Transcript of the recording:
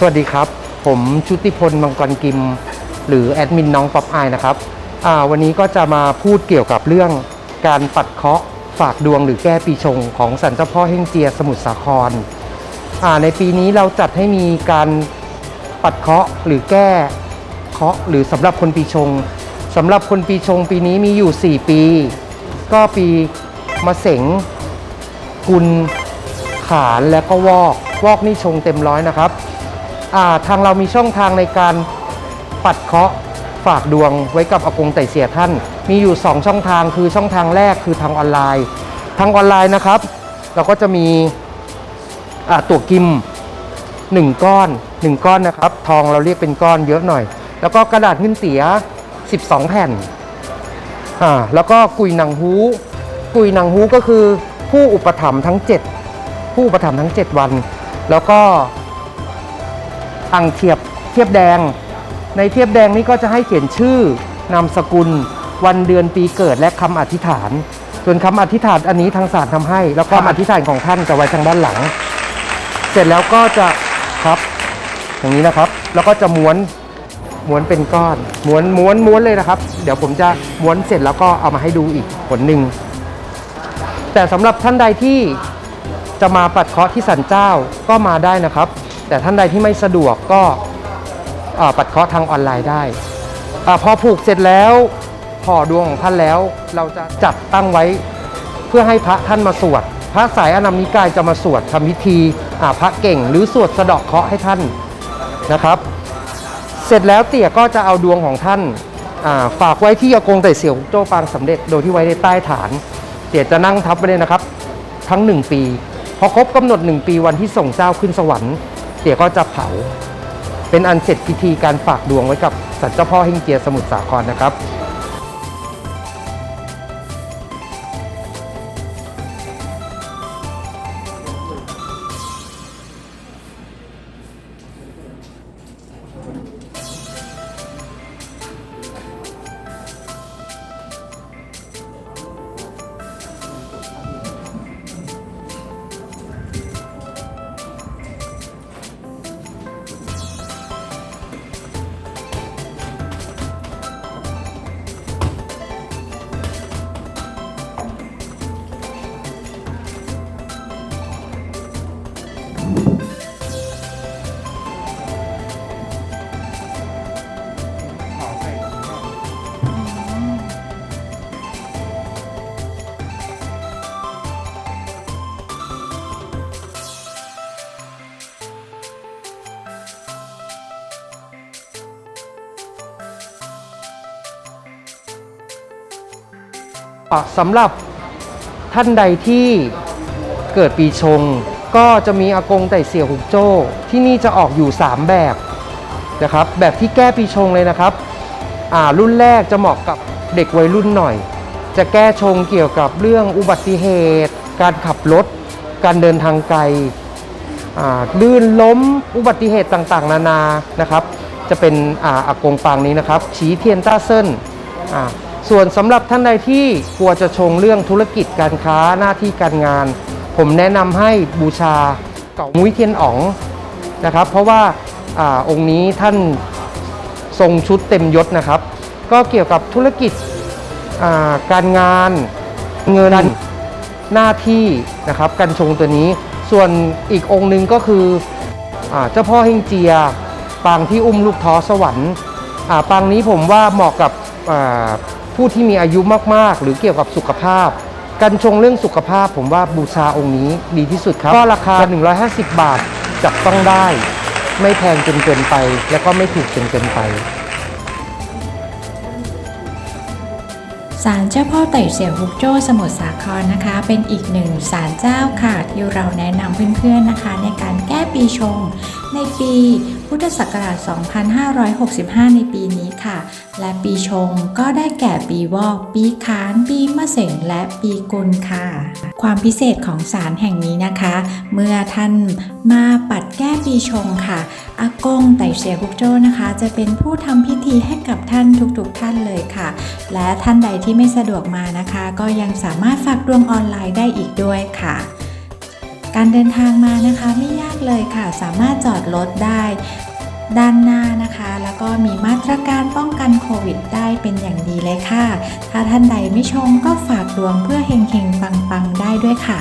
สวัสดีครับ ผมชุติพลมังกรกิม หรือแอดมินน้องป๊อปอายนะครับวันนี้ก็จะมาพูดเกี่ยวกับเรื่องการปัดเคาะฝากดวงหรือแก้ปีชงของสันเจ้าพ่อเฮงเจียสมุทรสาครในปีนี้เราจัดให้มีการปัดเคาะหรือแก้เคาะหรือสำหรับคนปีชงสำหรับคนปีชงปีนี้มีอยู่ 4 ปี ก็ปีมะเสงกุลขานและก็วอก วอกนี่ชงเต็มร้อยนะครับ ทางเรามีช่องทางในการปัดเคาะฝากดวงไว้กับอากงไต่เสียท่าน มีอยู่ 2 ช่องทางคือช่องทางแรกคือทางออนไลน์ ทางออนไลน์นะครับ เราก็จะมีตัวกิม 1 ก้อน 1 ก้อนนะครับ ทองเราเรียกเป็นก้อนเยอะหน่อย แล้วก็กระดาษเงินเตีย 12 แผ่นอ่าแล้วก็กุยหนังฮูกุยหนังฮูก็คือผู้อุปถัมภ์ทั้ง 7 ผู้อุปถัมภ์ทั้ง 7 วัน แล้วก็ อ่างเทียบเทียบแดง ในเทียบแดงนี้ก็จะให้เขียนชื่อนามสกุล วันเดือนปีเกิดและคำอธิษฐาน ส่วนคำอธิษฐานอันนี้ทางศาลทำให้ แล้วก็คำอธิษฐานของท่านจะไว้ทางด้านหลัง เสร็จแล้วก็จะครับอย่างนี้นะครับ แล้วก็จะม้วนม้วนเป็นก้อนม้วนม้วนม้วนเลยนะครับ เดี๋ยวผมจะม้วนเสร็จแล้วก็เอามาให้ดูอีกผลหนึ่งแต่สำหรับท่านใดที่จะมาปัดเคราะห์ที่สันเจ้าก็มาได้นะครับ แต่ท่านใดที่ไม่สะดวกก็ปัดเคาะทางออนไลน์ได้อพอผูกเสร็จแล้วห่อดวงของท่านแล้วเราจะจัดตั้งไว้เพื่อให้พระท่านมาสวด พระสายอนัมนิกายจะมาสวดทำพิธีอ่าพระเก่ง หรือสวดสะเดาะเคาะให้ท่านนะครับ เสร็จแล้วเตี่ยก็จะเอาดวงของท่านาฝากไว้ที่อากงไต่เสี่ยวโจ้ปางสำเร็จโดยที่ไว้ในใต้ฐาน เตี่ยจะนั่งทับไว้เลยนะครับ ทั้ง 1 ปี พอครบกำหนด 1 ปีวันที่ส่งเจ้าขึ้นสวรรค์ียก็จะเผา เป็นอันเสร็จพิธีการฝากดวงไว้กับสันเจ้าพ่อเฮงเจียสมุทรสาครนะครับ สำหรับท่านใดที่เกิดปีชง ก็จะมีอากงไต่เสี่ยวหุกโจ้ ที่นี่จะออกอยู่ 3 แบบนะครับ แบบที่แก้ปีชงเลยนะครับอ่ารุ่นแรกจะเหมาะกับเด็กวัยรุ่นหน่อย จะแก้ชงเกี่ยวกับเรื่องอุบัติเหตุ การขับรถ การเดินทางไกลอ่าลื่นล้มอุบัติเหตุต่างๆ นานานะครับ จะเป็นอาอากงปางนี้นะครับ ฉีเทียนต้าเซินอ่า ส่วนสำหรับท่านใดที่กลัวจะชงเรื่องธุรกิจการค้าหน้าที่การงาน ผมแนะนำให้บูชาเก่ามุ้ยเทียนอ๋องนะครับ เพราะว่าอาองค์นี้ท่านทรงชุดเต็มยศนะครับ ก็เกี่ยวกับธุรกิจาการงานเงินหน้าที่นะครับกันชงตัวนี้ ส่วนอีกองค์หนึ่งก็คืออเจ้าพ่อเฮงเจีย ปางที่อุ้มลูกท้อสวรรค์ปางนี้ผมว่าเหมาะกับ ผู้ที่มีอายุมากๆ หรือเกี่ยวกับสุขภาพ กันชงเรื่องสุขภาพผมว่าบูชาองค์นี้ดีที่สุดครับ ก็ราคา 150 บาทจับต้องได้ ไม่แพงจนเกินไป แล้วก็ไม่ถูกจนเกินไปศาลเจ้าพ่อไต่เสี่ยวฮุกโจ้สมุทรสาครนะคะ เป็นอีกหนึ่งศาลเจ้าค่ะ ที่เราแนะนำเพื่อนๆนะคะ ในการแก้ปีชงในปี พุทธศักราช 2565 ในปีนี้ค่ะ และปีชงก็ได้แก่ปีวอก ปีขาน ปีมะเสงและปีกุลค่ะ ความพิเศษของศาลแห่งนี้นะคะ เมื่อท่านมาปัดแก้ปีชงค่ะอากงไต่เสียฮุกโจ้นะคะ จะเป็นผู้ทำพิธีให้กับท่านทุกๆท่านเลยค่ะ และท่านใดที่ไม่สะดวกมานะคะ ก็ยังสามารถฝากดวงออนไลน์ได้อีกด้วยค่ะ การเดินทางมานะคะไม่ยากเลยค่ะ สามารถจอดรถได้ด้านหน้านะคะ แล้วก็มีมาตรการป้องกันโควิดได้เป็นอย่างดีเลยค่ะ ถ้าท่านใดไม่ชมก็ฝากดวงเพื่อเฮงๆปังๆได้ด้วยค่ะ